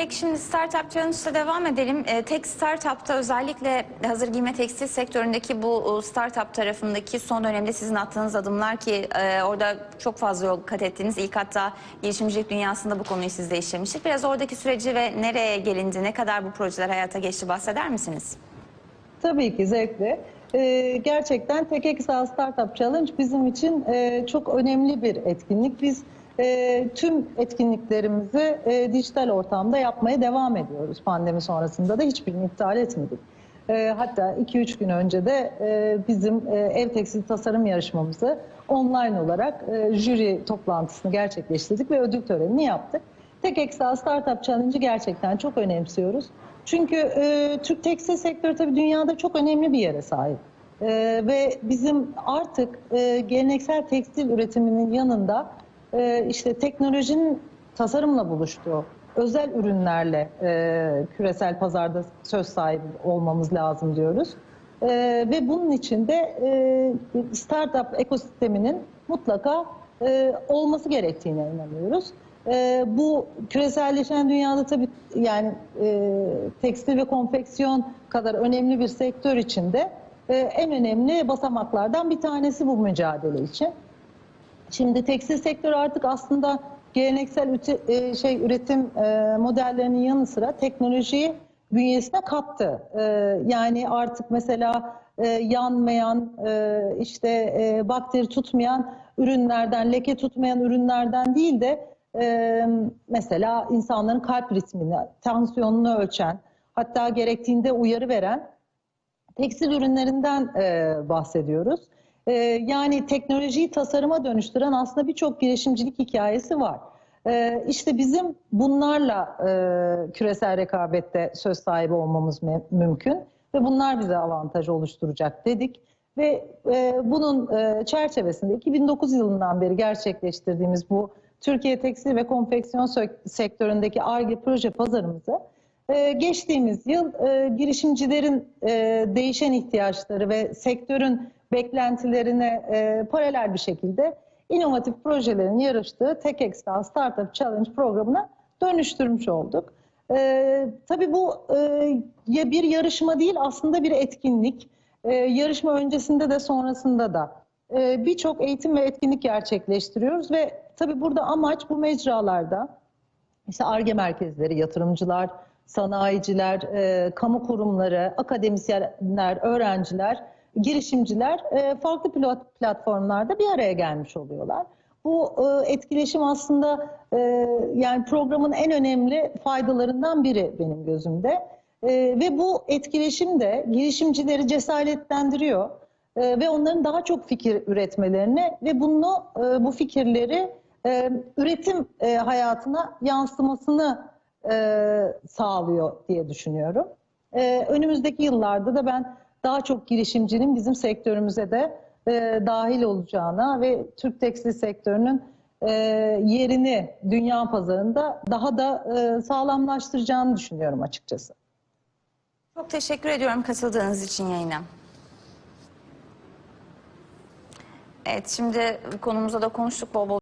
Peki şimdi Startup Challenge'da devam edelim. Ee, tek startup'ta özellikle hazır giyme tekstil sektöründeki bu e, startup tarafındaki son dönemde sizin attığınız adımlar ki e, orada çok fazla yol kat ettiniz. İlk hatta girişimcilik dünyasında bu konuyu sizle işlemiştik. Biraz oradaki süreci ve nereye gelindi, ne kadar bu projeler hayata geçti bahseder misiniz? Tabii ki zevkle. Ee, gerçekten Tek Startup Challenge bizim için e, çok önemli bir etkinlik. Biz e, tüm etkinliklerimizi e, dijital ortamda yapmaya devam ediyoruz. Pandemi sonrasında da hiçbirini iptal etmedik. E, hatta 2-3 gün önce de e, bizim e, ev tekstil tasarım yarışmamızı online olarak e, jüri toplantısını gerçekleştirdik ve ödül törenini yaptık. Tek Excel Startup Challenge'ı gerçekten çok önemsiyoruz. Çünkü e, Türk tekstil sektörü tabii dünyada çok önemli bir yere sahip. E, ve bizim artık e, geleneksel tekstil üretiminin yanında e, işte teknolojinin tasarımla buluştuğu özel ürünlerle e, küresel pazarda söz sahibi olmamız lazım diyoruz. E, ve bunun için de e, startup ekosisteminin mutlaka e, olması gerektiğine inanıyoruz. E, bu küreselleşen dünyada tabii yani e, tekstil ve konfeksiyon kadar önemli bir sektör içinde e, en önemli basamaklardan bir tanesi bu mücadele için. Şimdi tekstil sektörü artık aslında geleneksel üte- e, şey üretim e, modellerinin yanı sıra teknolojiyi bünyesine kattı. E, yani artık mesela e, yanmayan, e, işte e, bakteri tutmayan ürünlerden, leke tutmayan ürünlerden değil de e, mesela insanların kalp ritmini, tansiyonunu ölçen, hatta gerektiğinde uyarı veren tekstil ürünlerinden e, bahsediyoruz. E, yani teknolojiyi tasarıma dönüştüren aslında birçok girişimcilik hikayesi var. E, işte bizim bunlarla e, küresel rekabette söz sahibi olmamız mü- mümkün ve bunlar bize avantaj oluşturacak dedik. Ve e, bunun e, çerçevesinde 2009 yılından beri gerçekleştirdiğimiz bu Türkiye tekstil ve konfeksiyon sektöründeki ARGE proje pazarımızı ee, geçtiğimiz yıl e, girişimcilerin e, değişen ihtiyaçları ve sektörün beklentilerine e, paralel bir şekilde inovatif projelerin yarıştığı Tech Excel Startup Challenge programına dönüştürmüş olduk. E, tabii bu e, bir yarışma değil aslında bir etkinlik. E, yarışma öncesinde de sonrasında da e, birçok eğitim ve etkinlik gerçekleştiriyoruz ve tabii burada amaç bu mecralarda işte ARGE merkezleri, yatırımcılar, sanayiciler, e, kamu kurumları, akademisyenler, öğrenciler, girişimciler e, farklı pilot platformlarda bir araya gelmiş oluyorlar. Bu e, etkileşim aslında e, yani programın en önemli faydalarından biri benim gözümde. E, ve bu etkileşim de girişimcileri cesaretlendiriyor e, ve onların daha çok fikir üretmelerini ve bunu e, bu fikirleri e, üretim e, hayatına yansımasını e, sağlıyor diye düşünüyorum. E, önümüzdeki yıllarda da ben daha çok girişimcinin bizim sektörümüze de e, dahil olacağına ve Türk tekstil sektörünün e, yerini dünya pazarında daha da e, sağlamlaştıracağını düşünüyorum açıkçası. Çok teşekkür ediyorum katıldığınız için yayına. Evet şimdi konumuza da konuştuk bol bol.